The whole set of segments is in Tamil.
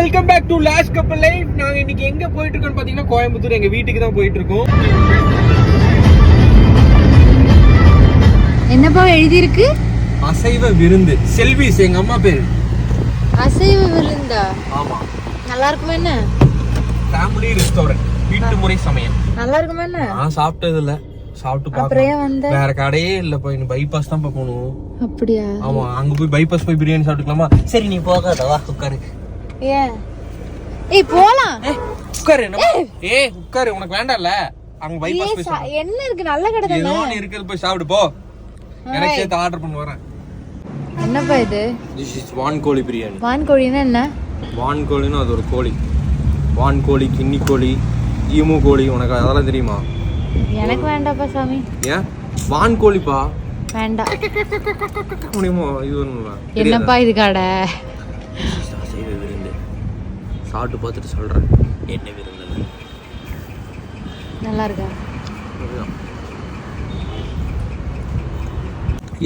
வெல்கம் பேக் டு லாஸ்ட் கப்பல் லைஃப் நாங்க இன்னைக்கு எங்க போயிட்டு இருக்கோம்னு பாத்தீங்கன்னா கோயம்புத்தூர். எங்க வீட்டுக்கு தான் போயிட்டு இருக்கோம் என்னப்பா எழுதியிருக்கு? அசைவ விருந்து. செல்விஸ் எங்க அம்மா பேரு. அசைவ விருந்தா? ஆமா. நல்லா இருக்குமா என்ன? ஃபேமிலி ரெஸ்டாரண்ட் வீட்டு முறை சமையல். நல்லா இருக்குமா என்ன? நான் சாப்பிட்டது இல்ல சாப்பிட்டு வந்த? வேற கடையே இல்ல போய் பைபாஸ் தான் போகணும். அப்படியா? ஆமா அங்க போய் பைபாஸ் போய் பிரியாணி சாப்பிட்டுக்கலாமா? சரி நீ போகாத வா உட்காரு. ஏன் ஏய் போலாம். உட்காரு நம்ம- ஏய். உட்காரு உனக்கு வேண்டாம்ல? அங்க பைபாஸ் என்ன இருக்கு? நல்ல கடை தானே? ஏதோ ஒண்ணு இருக்கிறது போய் சாப்பிடு போ. எனக்கு சேர்த்து ஆர்டர் பண்ண வரேன். என்னப்பா இது? திஸ் இஸ் வான் கோழி பிரியாணி. வான் கோழின்னா என்ன? வான் கோழின்னு அது ஒரு கோழி. வான் கோழி கின்னி கோழி ஈமு கோழி உனக்கு அதெல்லாம் தெரியுமா? எனக்கு வேண்டாப்பா சாமி. ஏன்? வான் கோழிப்பா வேண்டாம். முடியுமோ இது என்னப்பா இது கடை? சாப்பிட்டு பார்த்துட்டு சொல்றேன். என்ன விருந்து நல்லா இருக்கா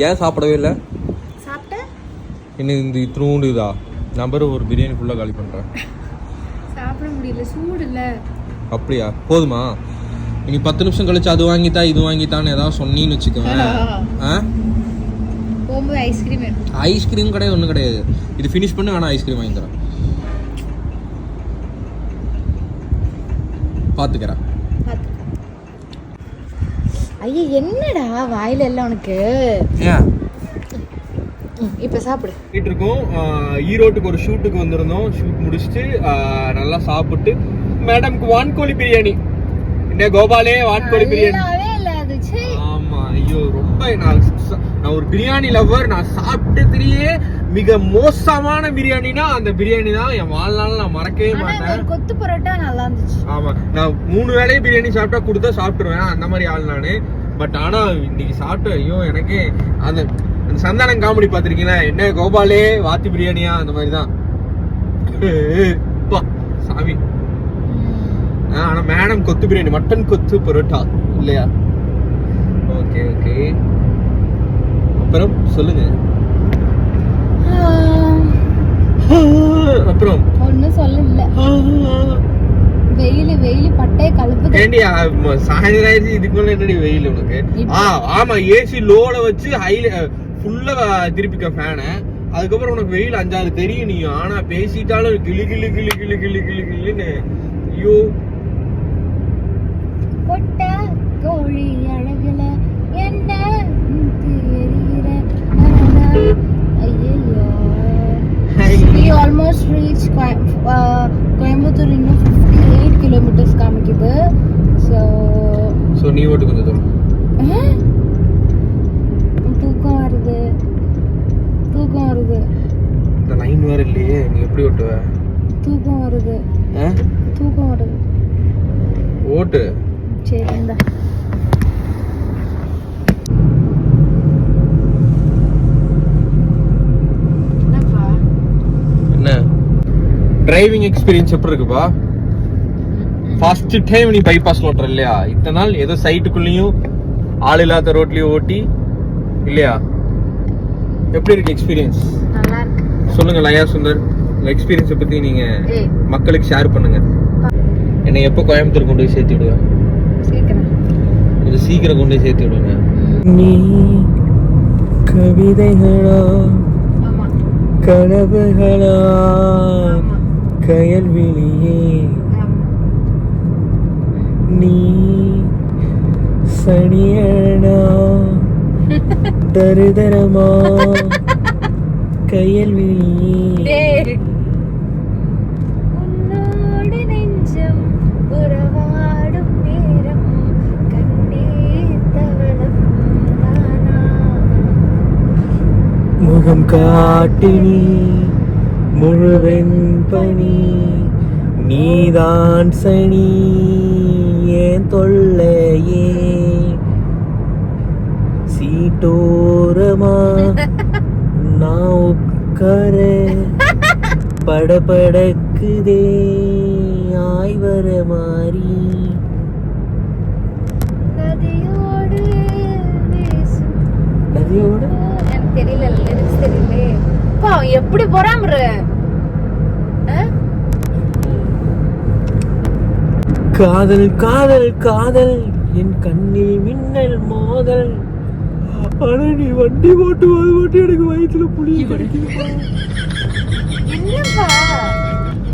ஏன் சாப்பிடவே இல்லை? சாப்பிட்ட இன்னும் இந்த இத்தினூண்டு இதா? நம்பர் ஒரு பிரியாணி ஃபுல்லாக காலி பண்ணுறேன் சாப்பிட முடியல சூடு இல்ல. அப்படியா? போதுமா? இனி பத்து நிமிஷம் கழிச்சு அது வாங்கித்தா இது வாங்கித்தான்னு ஏதாவது சொன்னீன்னு வச்சுக்கோங்க. ஆ? போகும்போது ஐஸ்கிரீம் ஐஸ்கிரீம் கிடையாது ஒன்றும் கிடையாது. இது ஃபினிஷ் பண்ணி வேணா ஐஸ்கிரீம் வாங்கி தரேன் பார்த்துக்கிறேன் ஐயா என்னடா வாயில எல்லாம் உனக்கு? இப்ப சாப்பிடு. இருக்கோம் ஈரோட்டுக்கு ஒரு ஷூட்டுக்கு வந்திருந்தோம். ஷூட் முடிச்சுட்டு நல்லா சாப்பிட்டு மேடம்க்கு வான்கோழி பிரியாணி. என்ன கோபாலே வான்கோழி பிரியாணி. இல்ல அது ச்சே. ஆமா ஐயோ ரொம்ப நான் நான் ஒரு பிரியாணி லவர் நான் சாப்பிட்டதுலயே மிக மோசமான பிரியாணினா அந்த பிரியாணி தான். என் வாழ்நாள் நான் மறக்கவே மாட்டேன். கொத்து பரோட்டா நல்லா இருந்துச்சு. ஆமா. நான் மூணு வேளையும் பிரியாணி சாப்பிட்டா கொடுத்தா சாப்பிட்டுருவேன். அந்த மாதிரி ஆள் நானு. பட் ஆனா இன்னைக்கு சாப்பிட்டு ஐயோ எனக்கு அந்த அந்த சந்தானம் காமெடி பார்த்திருக்கீங்களா? என்ன கோபாலே வாத்தி பிரியாணியா? அந்த மாதிரி தான். சாமி. ஆனா மேடம் கொத்து பிரியாணி மட்டன் கொத்து பரோட்டா. இல்லையா? Okay okay. அப்புறம் சொல்லுங்க. அப்புறம்? ஒன்னும் சொல்ல இல்ல வெயில் வெயில் பட்டைய கலப்புது ஏண்டி சாயந்தரம் ஆயிடுச்சு இதுக்கு மேல என்னடி வெயில் உனக்கு? ஆ ஆமா ஏசி லோல வச்சு ஹைல ஃபுல்லா திருப்பிக்க ஃபேனை அதுக்கப்புறம் உனக்கு வெயில் அஞ்சாறு தெரியும் நீ ஆனா பேசிட்டாலும் கிளி கிளி கிளி கிளி கிளி கிளி கிளின்னு ஐயோ பொட்ட கோழி அழகுல என்ன எரிகிற ஐயோ we uh, கோயம்புத்தூர் இன்னும் ஃபிஃப்டி எயிட் கிலோமீட்டர்ஸ் காமிக்குது. ஸோ சோ நீ ஓட்டு கொஞ்சம் தூரம். தூக்கம் வருது. தூக்கம் வருது. இந்த லைன் வேற இல்லையே நீ எப்படி ஓட்டுவ? தூக்கம் வருது? தூக்கம் வருது. ஓட்டு சரி இந்த என்னப்பா என்ன டிரைவிங் எக்ஸ்பீரியன்ஸ் எப்படி இருக்குப்பா? ஃபர்ஸ்ட் டைம் நீ பைபாஸ்ல ஓட்டுற இல்லையா? இத்தனை நாள் ஏதோ சைட்டுக்குள்ளேயும் ஆள் இல்லாத ரோட்லயும் ஓட்டி இல்லையா? எப்படி இருக்கு எக்ஸ்பீரியன்ஸ் நல்லா இருக்கு. சொல்லுங்க லயா சுந்தர். உங்க எக்ஸ்பீரியன்ஸை பத்தி நீங்க ஏய். மக்களுக்கு ஷேர் பண்ணுங்க. என்னை எப்போ கோயம்புத்தூர் கொண்டு போய் சேர்த்து விடுவேன்? சீக்கிரம். கொஞ்சம் சீக்கிரம் கொண்டு போய் சேர்த்து விடுங்க. நீ கவிதைகளா கனவுகளா ஆமா கயல்விழியே ஆமா நீ சனியனா? தருதரமா? தவளம் தானா முகம் காட்டி நீ முழுவெண் பனி நீதான் சனி ஏன் தொல்லையே? சீட்டோரமா நான் உட்கார படபடக்குதே ஆய்வர மாறி. நதியோடு எனக்கு தெரியல லிரிக்ஸ் தெரியல எப்பா எப்படி போறாம்ற? காதல் காதல் காதல் என் கண்ணில் மின்னல் மோதல். ஆனா நீ வண்டி ஓட்டுவது மட்டும் எனக்கு வயிற்றுல புளி கிடைக்கும் என்னப்பா?